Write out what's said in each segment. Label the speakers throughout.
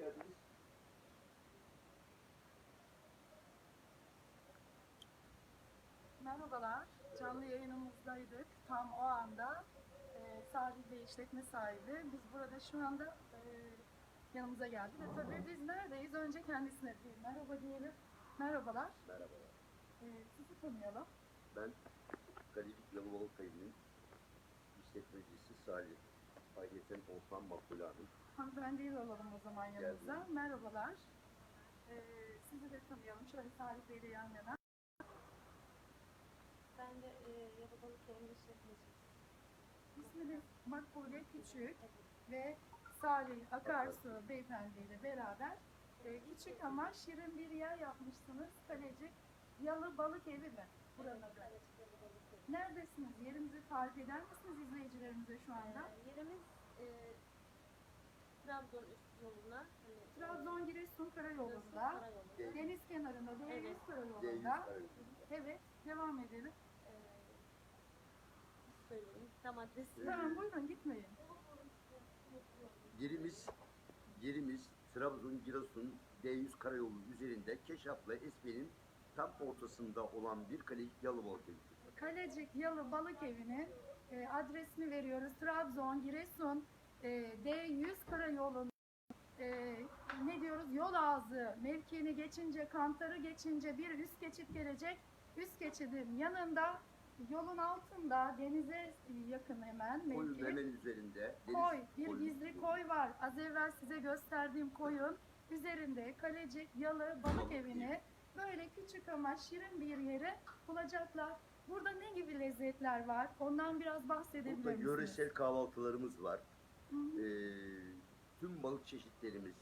Speaker 1: geldiniz.
Speaker 2: Merhabalar, canlı yayınımızdaydık. Tam o anda e, Salih Bey işletme sahibi. Biz burada şu anda e, yanımıza geldi ve tabii biz neredeyiz? Önce kendisine bir merhaba diyelim. Merhabalar,
Speaker 1: Merhabalar.
Speaker 2: e, sizi tanıyalım.
Speaker 1: Ben Galibik Yalıvalı Kayı'nın işletmecisi Salih. Ayrıca Olsan Makbule Hanım.
Speaker 2: Hanımefendiyi de alalım o zaman yanımıza.
Speaker 1: Geldim.
Speaker 2: Merhabalar. E, sizi de tanıyalım. Şöyle Salih Bey'le yan yana.
Speaker 3: Ben de e, Yalıbalık Evinde işletmeciyim.
Speaker 2: İsminiz Makbule Küçük ve Salih Akarsu beyefendiyle beraber e, küçük ama şirin bir yer yapmışsınız. Kalecik Yalı Balık Evi mi? Buranın adı. Neredesiniz? Yerimizi tarif eder misiniz izleyicilerimize şu anda?
Speaker 3: E, yerimiz e, Trabzon üst yoluna. Hani,
Speaker 2: Trabzon Giresun Karayolu'nda,
Speaker 3: Karayolu.
Speaker 2: deniz kenarında, D100
Speaker 3: Evet.
Speaker 1: D100
Speaker 2: Karayolu'nda.
Speaker 1: Karayolu.
Speaker 2: Evet, devam edelim.
Speaker 3: Söyleyeyim. Tam adresi.
Speaker 2: Tamam buyurun gitmeyin.
Speaker 1: Yerimiz, yerimiz Trabzon Giresun D100 Karayolu üzerinde Keşaf'la Esme'nin tam ortasında olan bir kale Yalıvalı Kayı.
Speaker 2: Kalecik Yalı Balık Evi'nin e, adresini veriyoruz. Trabzon, Giresun, e, D100 Karayolu'nun e, ne diyoruz yol ağzı mevkiini geçince, kantarı geçince bir üst geçit gelecek. Üst geçidin yanında yolun altında denize yakın hemen
Speaker 1: Koyun
Speaker 2: mevki.
Speaker 1: hemen üzerinde. deniz
Speaker 2: Koy, bir
Speaker 1: koyu-
Speaker 2: gizli koy var. Az evvel size gösterdiğim koyun üzerinde Kalecik Yalı Balık
Speaker 1: Balık
Speaker 2: Evi'ni böyle küçük ama şirin bir yere bulacaklar. Burada ne gibi lezzetler var? Ondan biraz bahsedebilir
Speaker 1: Burada
Speaker 2: misiniz?
Speaker 1: yöresel kahvaltılarımız var. Ee, tüm balık çeşitlerimiz,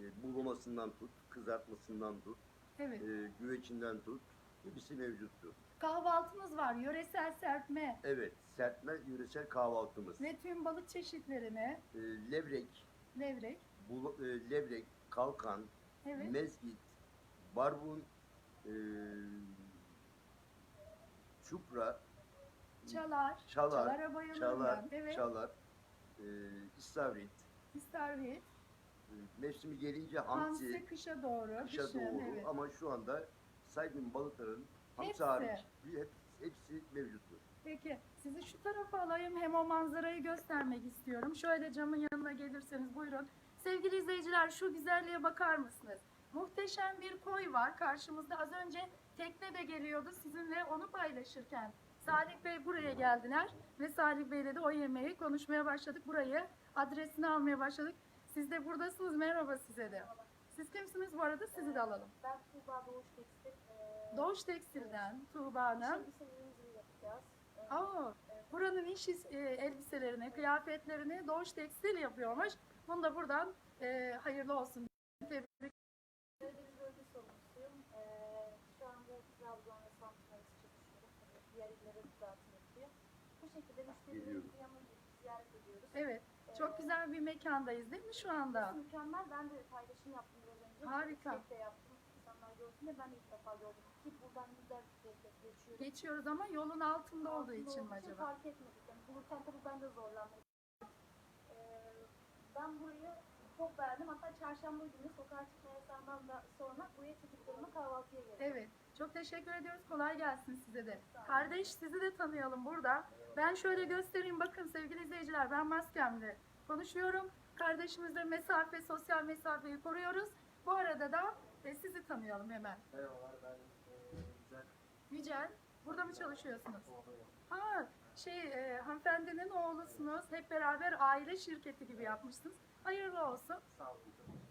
Speaker 1: e, buğulamasından tut, kızartmasından tut,
Speaker 2: Evet.
Speaker 1: e, güvecinden tut, hepsi mevcuttur.
Speaker 2: Kahvaltımız var. Yöresel serpme
Speaker 1: Evet, serpme yöresel kahvaltımız.
Speaker 2: ve tüm balık çeşitlerini
Speaker 1: E, levrek,
Speaker 2: levrek.
Speaker 1: bul- e, levrek, kalkan,
Speaker 2: Evet.
Speaker 1: mezgit, barbun, e, çupra,
Speaker 2: Çalar.
Speaker 1: çalar,
Speaker 2: Çalara bayılırım
Speaker 1: çalar,
Speaker 2: ben. Evet.
Speaker 1: çalar, e, istavrit,
Speaker 2: İstavrit.
Speaker 1: e, mevsimi gelince
Speaker 2: Hamsi
Speaker 1: hamsi,
Speaker 2: kışa doğru.
Speaker 1: kışa
Speaker 2: kışın,
Speaker 1: doğru
Speaker 2: evet.
Speaker 1: ama şu anda saydığım balıkların hamsi
Speaker 2: Hepsi.
Speaker 1: hariç bir- hep, hepsi mevcuttur.
Speaker 2: Peki sizi şu tarafa alayım hem o manzarayı göstermek istiyorum. Şöyle camın yanına gelirseniz buyurun. Sevgili izleyiciler şu güzelliğe bakar mısınız? Muhteşem bir koy var karşımızda. Az önce tekne de geliyordu sizinle onu paylaşırken. Salih Bey buraya geldiler ve Salih Bey'le de o yemeği konuşmaya başladık. Burayı adresini almaya başladık. Siz de buradasınız. Merhaba size de. Siz kimsiniz bu arada? Sizi de alalım.
Speaker 3: Ben Tuğba Doğuş Tekstil. E,
Speaker 2: Doğuş Tekstil'den Tuğba Hanım. Aa, buranın iş e, elbiselerini, kıyafetlerini Doğuş Tekstil yapıyormuş. Bunu da buradan e, hayırlı olsun. Tebrik
Speaker 3: Karadeniz bölge sorumlusuyum. E, şu anda Trabzon ve Samsun arası çalışıyorum. Tabii diğer illere de dağıtım yapıyor. Bu ediyoruz.
Speaker 2: Evet, çok güzel bir mekandayız değil mi şu anda?
Speaker 3: Mükemmel. Ben de paylaşım yaptım biraz önce.
Speaker 2: Harika.
Speaker 3: Tek de yaptım. İnsanlar görsün de ben de ilk defa gördüm. Ki buradan güzel bir lezzet geçiyor.
Speaker 2: Geçiyoruz ama yolun altında olduğu
Speaker 3: Altında
Speaker 2: için mi
Speaker 3: olduğu
Speaker 2: acaba?
Speaker 3: Fark etmedik. Yani bulurken tabii ben de zorlandım. Ee, ben burayı çok beğendim. Hatta çarşamba günü sokağa çıkma yasağından da sonra buraya çocuklarımla kahvaltıya geldim.
Speaker 2: Evet, çok teşekkür ediyoruz. Kolay gelsin size de. Kardeş sizi de tanıyalım burada. Ben şöyle göstereyim. Bakın sevgili izleyiciler ben maskemle konuşuyorum. Kardeşimizle mesafe, sosyal mesafeyi koruyoruz. Bu arada da e, sizi tanıyalım hemen.
Speaker 4: Merhabalar ben e, Güzel
Speaker 2: Yücel, burada mı çalışıyorsunuz? Ha, şey, e, hanımefendinin oğlusunuz. Hep beraber aile şirketi gibi yapmışsınız. Hayırlı olsun.
Speaker 4: Sağ olun.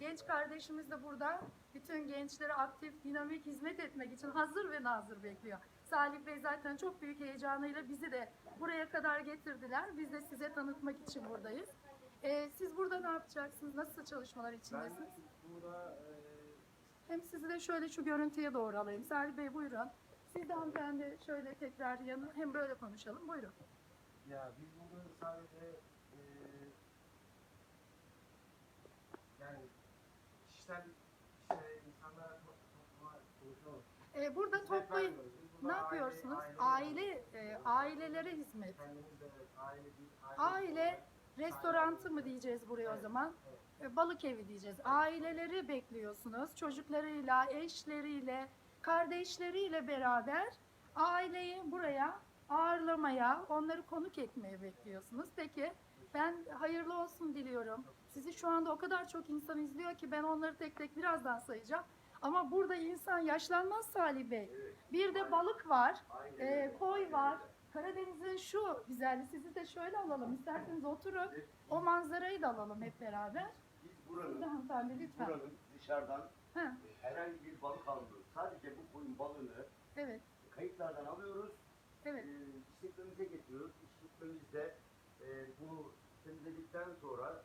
Speaker 2: Genç kardeşimiz de burada. Bütün gençlere aktif, dinamik hizmet etmek için hazır ve nazır bekliyor. Salih Bey zaten çok büyük heyecanıyla bizi de buraya kadar getirdiler. Biz de size tanıtmak için buradayız. E, siz burada ne yapacaksınız? Nasıl çalışmalar
Speaker 4: Ben
Speaker 2: içindesiniz?
Speaker 4: burada e,
Speaker 2: Hem sizi de şöyle şu görüntüye doğru alayım. Salih Bey buyurun. Siz de hanımefendi şöyle tekrar yanı hem böyle konuşalım. Buyurun.
Speaker 4: ya biz burada sadece e, yani kişisel işte insanlara topluma buluşalım.
Speaker 2: Ee, burada toplayın. Ne yapıyorsunuz?
Speaker 4: aile,
Speaker 2: e, ailelere hizmet.
Speaker 4: Aile
Speaker 2: Restorantı mı diyeceğiz buraya o zaman? E, Balık evi diyeceğiz. Aileleri bekliyorsunuz. Çocuklarıyla, eşleriyle, kardeşleriyle beraber aileyi buraya ağırlamaya, onları konuk etmeye bekliyorsunuz. Peki ben hayırlı olsun diliyorum. Sizi şu anda o kadar çok insan izliyor ki ben onları tek tek birazdan sayacağım. Ama burada insan yaşlanmaz Salih Bey. Bir de balık var, e, koy var. Karadeniz'in şu güzelliği sizi de şöyle alalım. İsterseniz oturun. O manzarayı da alalım hep beraber.
Speaker 1: Biz
Speaker 2: Siz
Speaker 1: buranın,
Speaker 2: hanımefendi lütfen.
Speaker 1: buranın dışarıdan
Speaker 2: Ha,
Speaker 1: e, herhangi bir balık almıyoruz. Sadece bu koyun balığını
Speaker 2: evet,
Speaker 1: kayıtlardan alıyoruz.
Speaker 2: evet.
Speaker 1: e, işletmemize getiriyoruz. İşletmemizde e, bunu temizledikten sonra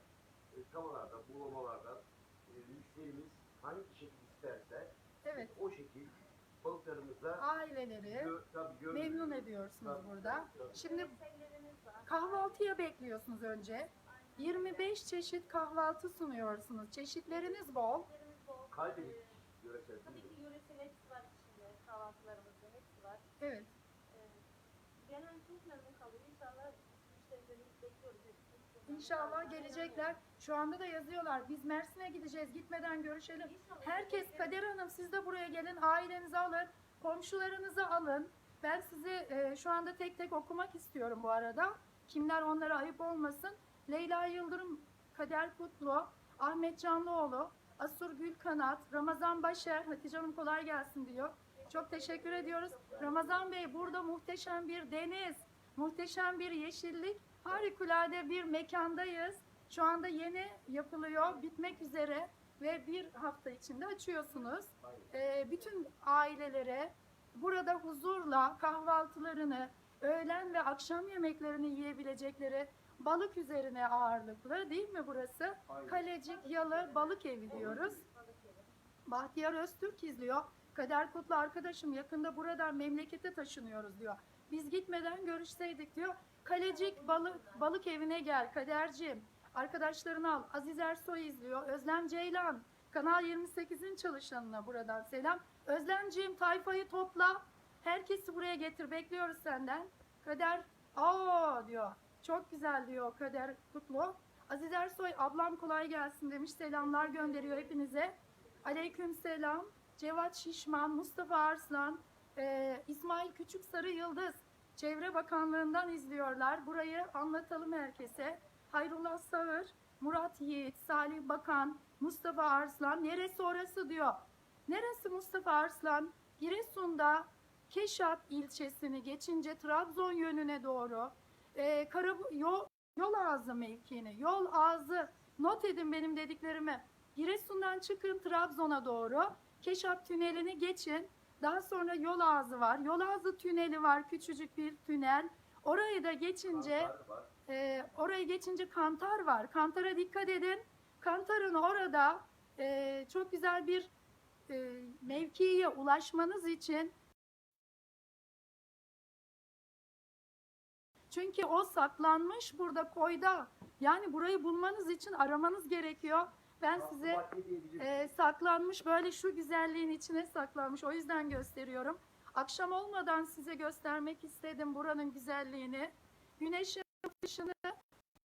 Speaker 1: e, tavalarda, bulamalarda e, müşterimiz hangi şekil isterse
Speaker 2: Evet.
Speaker 1: o şekil balıklarımıza
Speaker 2: Aileleri
Speaker 1: gö- tabii
Speaker 2: memnun ediyorsunuz
Speaker 1: Tabii,
Speaker 2: burada.
Speaker 1: tabii.
Speaker 2: Şimdi
Speaker 3: var.
Speaker 2: kahvaltıya bekliyorsunuz önce. 25 çeşit kahvaltı sunuyorsunuz. Çeşitleriniz bol.
Speaker 3: Otellerimiz bol.
Speaker 1: Kaydedip
Speaker 3: Ee,
Speaker 1: yöresel
Speaker 3: Tabii ki yöresel hepsi var içinde. Kahvaltılarımızda hepsi var.
Speaker 2: Evet.
Speaker 3: Ee, gelen çok memnun kalıyor. İnşallah
Speaker 2: gelecekler. Şu anda da yazıyorlar. Biz Mersin'e gideceğiz. Gitmeden görüşelim. Herkes. Kader Hanım siz de buraya gelin. Ailenizi alın. Komşularınızı alın. Ben sizi e, şu anda tek tek okumak istiyorum bu arada. Kimler onlara ayıp olmasın. Leyla Yıldırım, Kader Kutlu, Ahmet Canlıoğlu, Asur Gülkanat, Ramazan Başer, Hatice Hanım kolay gelsin diyor. Çok teşekkür ediyoruz. Ramazan Bey burada muhteşem bir deniz, muhteşem bir yeşillik, harikulade bir mekandayız. Şu anda yeni yapılıyor, bitmek üzere ve bir hafta içinde açıyorsunuz. Ee, bütün ailelere burada huzurla kahvaltılarını, öğlen ve akşam yemeklerini yiyebilecekleri balık üzerine ağırlıklı değil mi burası?
Speaker 1: Aynen.
Speaker 2: Kalecik Yalı Balık Evi diyoruz. Bahtiyar Öztürk izliyor. Kader Kutlu arkadaşım yakında buradan memlekete taşınıyoruz diyor. Biz gitmeden görüşseydik diyor. Kalecik balık, balık evine gel Kaderciğim. Arkadaşlarını al. Aziz Ersoy izliyor. Özlem Ceylan. Kanal 28'in çalışanına buradan selam. Özlemciğim tayfayı topla. Herkesi buraya getir. Bekliyoruz senden. Kader aa diyor. Çok güzel diyor Kader Kutlu. Aziz Ersoy ablam kolay gelsin demiş. Selamlar gönderiyor hepinize. Aleyküm selam. Cevat Şişman, Mustafa Arslan, e, İsmail Küçük Sarı Yıldız. Çevre Bakanlığı'ndan izliyorlar. Burayı anlatalım herkese. Hayrullah Sağır, Murat Yiğit, Salih Bakan, Mustafa Arslan. Neresi orası diyor. Neresi Mustafa Arslan? Giresun'da Keşap ilçesini geçince Trabzon yönüne doğru e, Kara, yol, yol ağzı mevkiini, yol ağzı not edin benim dediklerimi. Giresun'dan çıkın Trabzon'a doğru. Keşap tünelini geçin. Daha sonra yol ağzı var. Yol ağzı tüneli var. Küçücük bir tünel. Orayı da geçince e, orayı geçince kantar var. Kantara dikkat edin. Kantarın orada e, çok güzel bir e, mevkiye ulaşmanız için çünkü o saklanmış burada koyda. Yani burayı bulmanız için aramanız gerekiyor. Ben size e, saklanmış böyle şu güzelliğin içine saklanmış. O yüzden gösteriyorum. Akşam olmadan size göstermek istedim buranın güzelliğini. Güneşin ışını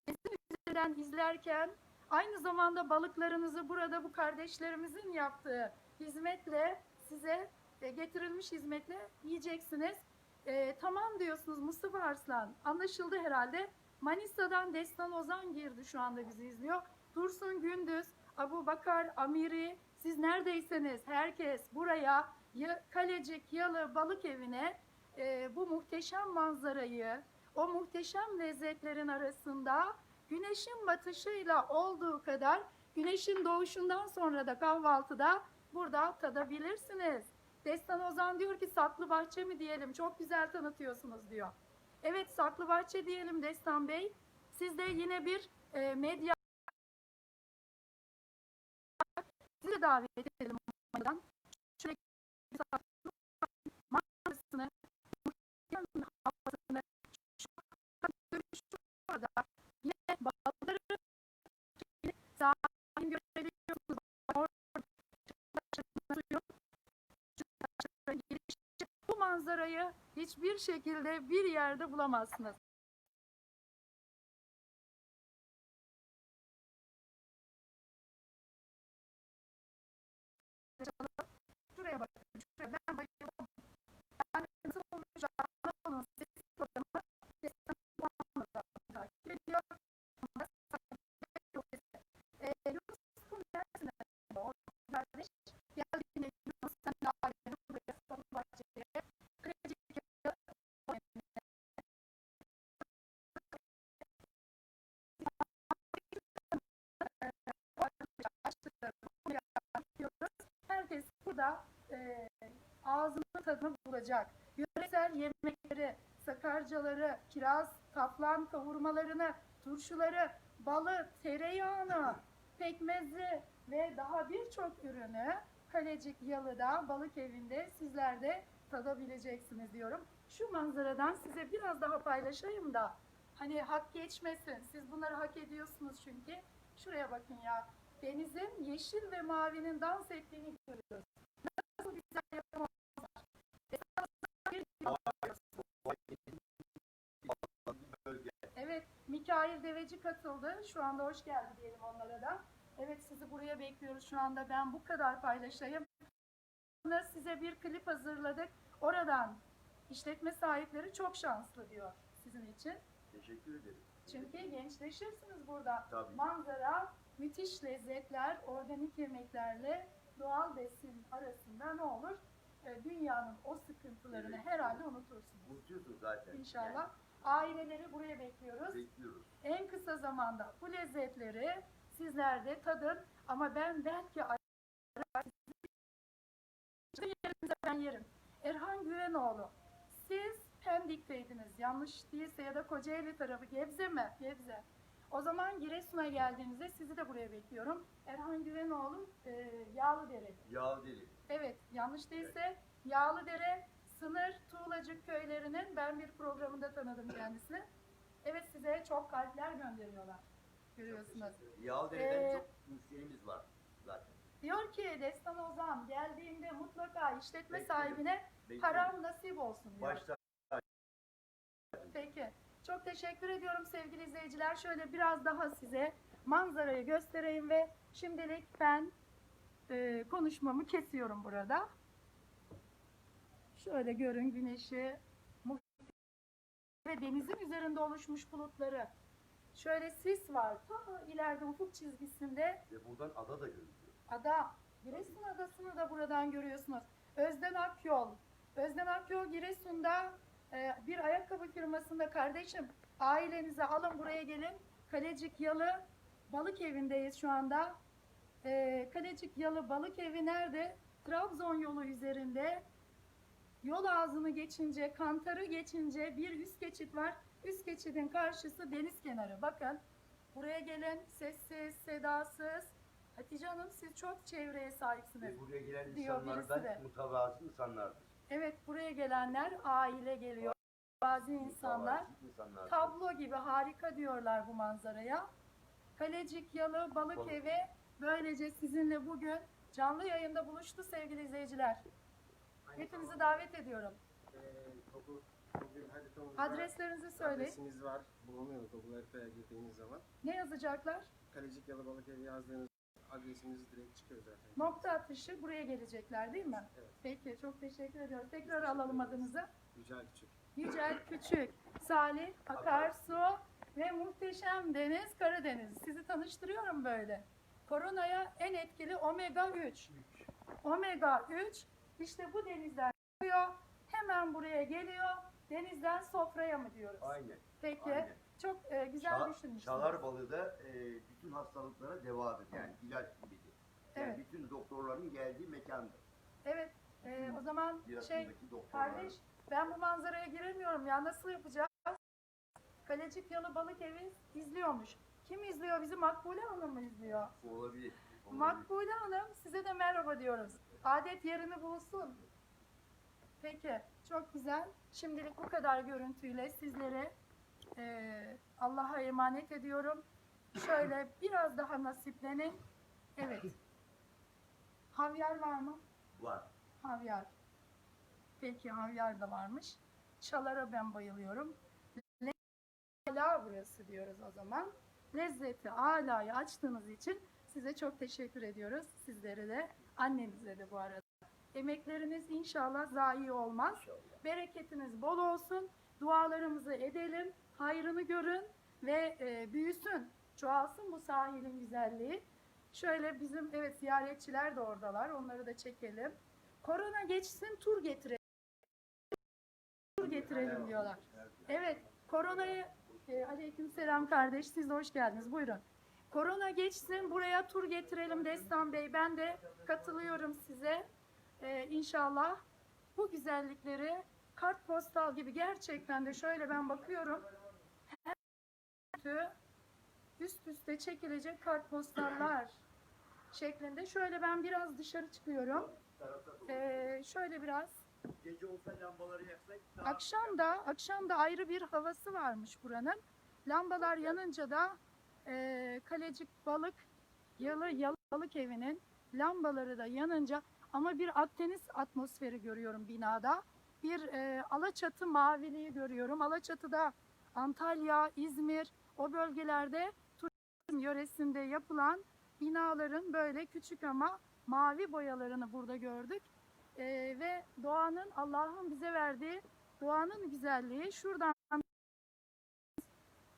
Speaker 2: denizin üzerinden izlerken aynı zamanda balıklarınızı burada bu kardeşlerimizin yaptığı hizmetle size e, getirilmiş hizmetle yiyeceksiniz. E, tamam diyorsunuz Mustafa Arslan. Anlaşıldı herhalde. Manisa'dan Destan Ozan girdi şu anda bizi izliyor. Dursun Gündüz, Abu Bakar, Amiri, siz neredeyseniz herkes buraya Ya- Kalecik Yalı Balık Evi'ne e, bu muhteşem manzarayı, o muhteşem lezzetlerin arasında güneşin batışıyla olduğu kadar güneşin doğuşundan sonra da kahvaltıda burada tadabilirsiniz. Destan Ozan diyor ki saklı bahçe mi diyelim çok güzel tanıtıyorsunuz diyor. Evet saklı bahçe diyelim Destan Bey. Siz de yine bir e, medya davet edelim. umarım. Şöyle manzarasını, muhteşem havasını, şu an görüşü orada. Yine balıkları sahil görebiliyorsunuz. Bu manzarayı hiçbir şekilde bir yerde bulamazsınız. Tadını bulacak. Yöresel yemekleri, sakarcaları, kiraz, kaplan kavurmalarını, turşuları, balı, tereyağını, pekmezi ve daha birçok ürünü Kalecik Yalı'da, balık evinde sizler de tadabileceksiniz diyorum. Şu manzaradan size biraz daha paylaşayım da hani hak geçmesin. Siz bunları hak ediyorsunuz çünkü. Şuraya bakın ya. Denizin yeşil ve mavinin dans ettiğini görüyoruz. Nasıl güzel yapamazlar. Evet, Mikail Deveci katıldı. Şu anda hoş geldi diyelim onlara da. Evet, sizi buraya bekliyoruz şu anda. Ben bu kadar paylaşayım. Size bir klip hazırladık. Oradan işletme sahipleri çok şanslı diyor sizin için.
Speaker 1: Teşekkür ederim.
Speaker 2: Çünkü gençleşirsiniz burada.
Speaker 1: Tabii.
Speaker 2: Manzara, müthiş lezzetler, organik yemeklerle doğal besin arasında ne olur? Ee, Dünyanın o sıkıntılarını
Speaker 1: Evet.
Speaker 2: herhalde unutursunuz.
Speaker 1: Unutuyorsun zaten.
Speaker 2: İnşallah. Aileleri buraya bekliyoruz.
Speaker 1: Yani bekliyoruz.
Speaker 2: En kısa zamanda bu lezzetleri sizler de tadın. Ama ben belki yerinize ben yerim. Erhan Güvenoğlu. Siz Pendik'teydiniz. Yanlış değilse ya da Kocaeli tarafı. Gebze mi? Gebze. O zaman Giresun'a geldiğinizde sizi de buraya bekliyorum. Erhan Güvenoğlu e, Yağlıdere.
Speaker 1: Yağ deli.
Speaker 2: Evet, yanlış değilse Yağlıdere sınır Tuğlacık köylerinin ben bir programında tanıdım kendisini. Evet size çok kalpler gönderiyorlar. Görüyorsunuz.
Speaker 1: Yağ deliden
Speaker 2: Ee,
Speaker 1: çok müşterimiz var zaten.
Speaker 2: Diyor ki Destan Ozan geldiğinde mutlaka işletme
Speaker 1: Bekliyorum.
Speaker 2: sahibine
Speaker 1: Bekliyoruz.
Speaker 2: param nasip olsun diyor.
Speaker 1: Başta
Speaker 2: Peki. Çok teşekkür ediyorum sevgili izleyiciler. Şöyle biraz daha size manzarayı göstereyim ve şimdilik ben e, konuşmamı kesiyorum burada. Şöyle görün güneşi ve denizin üzerinde oluşmuş bulutları. Şöyle sis var. Ta ileride ufuk çizgisinde
Speaker 1: ve buradan ada da görülüyor.
Speaker 2: ada. Giresun adasını da buradan görüyorsunuz. Özden Akyol. Özden Akyol Giresun'da bir ayakkabı firmasında kardeşim ailenize alın buraya gelin. Kalecik Yalı Balık Evi'ndeyiz şu anda. E, Kalecik Yalı Balık Evi nerede? Trabzon yolu üzerinde. Yol ağzını geçince, kantarı geçince bir üst geçit var. Üst geçidin karşısı deniz kenarı. Bakın buraya gelin sessiz, sedasız. Hatice Hanım siz çok çevreye sahipsiniz.
Speaker 1: Ve buraya gelen
Speaker 2: Diyor
Speaker 1: insanlar
Speaker 2: birisi de.
Speaker 1: da mütevazı insanlardır.
Speaker 2: Evet buraya gelenler aile geliyor. Bazı insanlar tablo gibi harika diyorlar bu manzaraya. Kalecik Yalı Balık
Speaker 1: Balık.
Speaker 2: Böylece sizinle bugün canlı yayında buluştu sevgili izleyiciler. Hepinizi davet ediyorum.
Speaker 4: eee, Google, Google haritamızda
Speaker 2: Adreslerinizi söyleyin.
Speaker 4: adresimiz var. Bulunuyor Google haritaya girdiğiniz zaman.
Speaker 2: Ne yazacaklar?
Speaker 4: Kalecik Yalı Balık Evi yazdığınız adresimiz direkt çıkıyor zaten.
Speaker 2: Nokta atışı buraya gelecekler değil mi?
Speaker 4: Evet.
Speaker 2: Peki çok teşekkür ediyoruz. Tekrar alalım adınızı.
Speaker 4: Yücel Küçük.
Speaker 2: Yücel Küçük, Salih Akarsu ve muhteşem Deniz Karadeniz. Sizi tanıştırıyorum böyle. Koronaya en etkili omega 3. Omega 3 işte bu denizden çıkıyor. Hemen buraya geliyor. Denizden sofraya mı diyoruz?
Speaker 1: Aynen.
Speaker 2: Peki.
Speaker 1: aynen.
Speaker 2: Çok e, güzel
Speaker 1: Ça-
Speaker 2: düşünmüşsünüz.
Speaker 1: Çalar balığı da e, bütün hastalıklara devadır yani ilaç gibidir. Yani
Speaker 2: Evet.
Speaker 1: bütün doktorların geldiği mekandır.
Speaker 2: Evet. e, o zaman şey. Kardeş ben bu manzaraya giremiyorum ya nasıl yapacağız? Kalecik Yalı Balık Evi izliyormuş. Kim izliyor? Bizi Makbule Hanım mı izliyor?
Speaker 1: Olabilir. olabilir.
Speaker 2: Makbule Hanım size de merhaba diyoruz. Adet yerini bulsun. Peki çok güzel. Şimdilik bu kadar görüntüyle sizlere eee, Allah'a emanet ediyorum. Şöyle biraz daha nasiplenin. Evet. Havyar var mı?
Speaker 1: Var.
Speaker 2: Havyar. Peki havyar da varmış. Çalara ben bayılıyorum. Ala burası diyoruz o zaman. Lezzeti alayı açtığınız için size çok teşekkür ediyoruz. Sizlere de annenize de bu arada. Emekleriniz inşallah zayi olmaz.
Speaker 1: İnşallah.
Speaker 2: Bereketiniz bol olsun. Dualarımızı edelim. Hayrını görün ve e, büyüsün. Çoğalsın bu sahilin güzelliği. Şöyle bizim evet ziyaretçiler de oradalar. Onları da çekelim. Korona geçsin tur getirelim. Tur getirelim diyorlar. Evet. Koronayı e, aleykümselam kardeş siz de hoş geldiniz. Buyurun. Korona geçsin buraya tur getirelim Destan Bey. Ben de katılıyorum size. Ee, inşallah bu güzellikleri kartpostal gibi gerçekten de şöyle ben bakıyorum. Her üst üste çekilecek kartpostallar şeklinde. Şöyle ben biraz dışarı çıkıyorum. Ee, şöyle biraz
Speaker 1: Gece olsa lambaları yaksak
Speaker 2: Akşam da akşam da ayrı bir havası varmış buranın. Lambalar yanınca da e, Kalecik Balık Yalı Yalı Balık Evi'nin lambaları da yanınca ama bir Akdeniz atmosferi görüyorum binada. Bir e, Alaçatı maviliği görüyorum. Alaçatı'da Antalya, İzmir o bölgelerde turizm yöresinde yapılan binaların böyle küçük ama mavi boyalarını burada gördük. Ee, ve doğanın Allah'ın bize verdiği doğanın güzelliği şuradan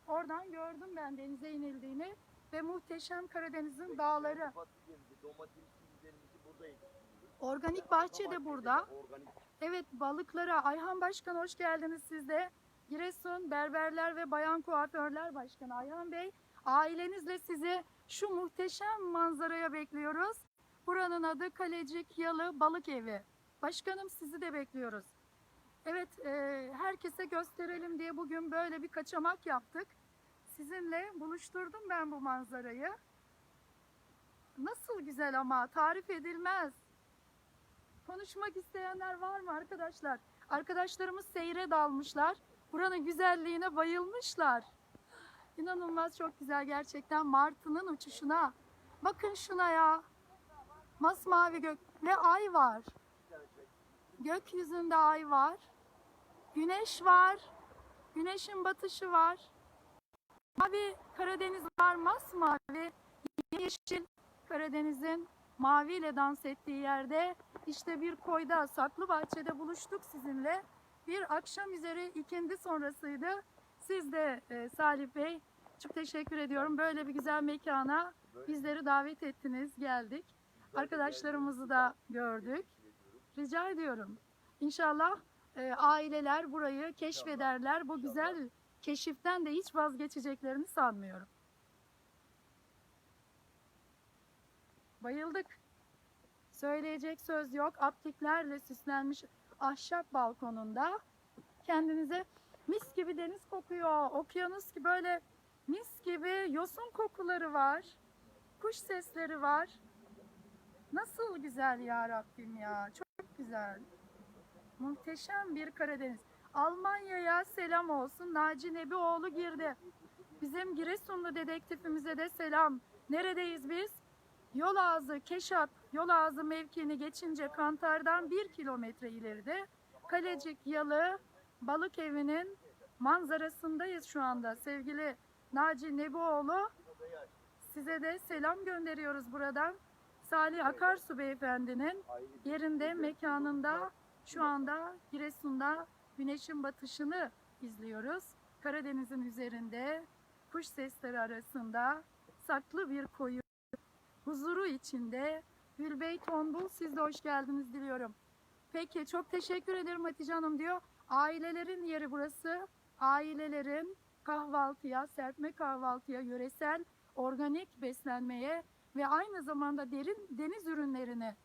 Speaker 2: oradan gördüm ben denize inildiğini ve muhteşem Karadeniz'in dağları. Organik bahçe de burada. Evet balıklara Ayhan Başkan hoş geldiniz siz de. Giresun Berberler ve Bayan Kuaförler Başkanı Ayhan Bey. Ailenizle sizi şu muhteşem manzaraya bekliyoruz. Buranın adı Kalecik Yalı Balık Evi. Başkanım sizi de bekliyoruz. Evet e, herkese gösterelim diye bugün böyle bir kaçamak yaptık. Sizinle buluşturdum ben bu manzarayı. Nasıl güzel ama tarif edilmez. Konuşmak isteyenler var mı arkadaşlar? Arkadaşlarımız seyre dalmışlar. Buranın güzelliğine bayılmışlar. İnanılmaz çok güzel gerçekten martının uçuşuna. Bakın şuna ya. Masmavi gök ve ay var. Gökyüzünde ay var. Güneş var. Güneşin batışı var. Mavi Karadeniz var masmavi. Yeşil Karadeniz'in maviyle dans ettiği yerde işte bir koyda, saklı bahçede buluştuk sizinle. Bir akşam üzeri ikindi sonrasıydı. Siz de e, Salih Bey çok teşekkür ediyorum. Böyle bir güzel mekana bizleri davet ettiniz, geldik. Arkadaşlarımızı da gördük. Rica ediyorum. İnşallah e, aileler burayı keşfederler. Bu güzel keşiften de hiç vazgeçeceklerini sanmıyorum. Bayıldık. Söyleyecek söz yok. Aptiklerle süslenmiş ahşap balkonunda kendinize mis gibi deniz kokuyor. Okyanus gibi böyle mis gibi yosun kokuları var. Kuş sesleri var. Nasıl güzel ya Rabbim ya. Çok güzel. Muhteşem bir Karadeniz. Almanya'ya selam olsun. Naci Nebioğlu girdi. Bizim Giresunlu dedektifimize de selam. Neredeyiz biz? Yol ağzı Keşap, yol ağzı mevkini geçince Kantar'dan bir kilometre ileride Kalecik Yalı Balık Evi'nin manzarasındayız şu anda. Sevgili Naci Nebioğlu size de selam gönderiyoruz buradan. Salih Akarsu Beyefendinin yerinde, mekanında şu anda Giresun'da güneşin batışını izliyoruz. Karadeniz'in üzerinde kuş sesleri arasında saklı bir koyu huzuru içinde Gülbey Tombul siz de hoş geldiniz diliyorum. Peki çok teşekkür ederim Hatice Hanım diyor. Ailelerin yeri burası. Ailelerin kahvaltıya, serpme kahvaltıya, yöresel, organik beslenmeye ve aynı zamanda derin deniz ürünlerini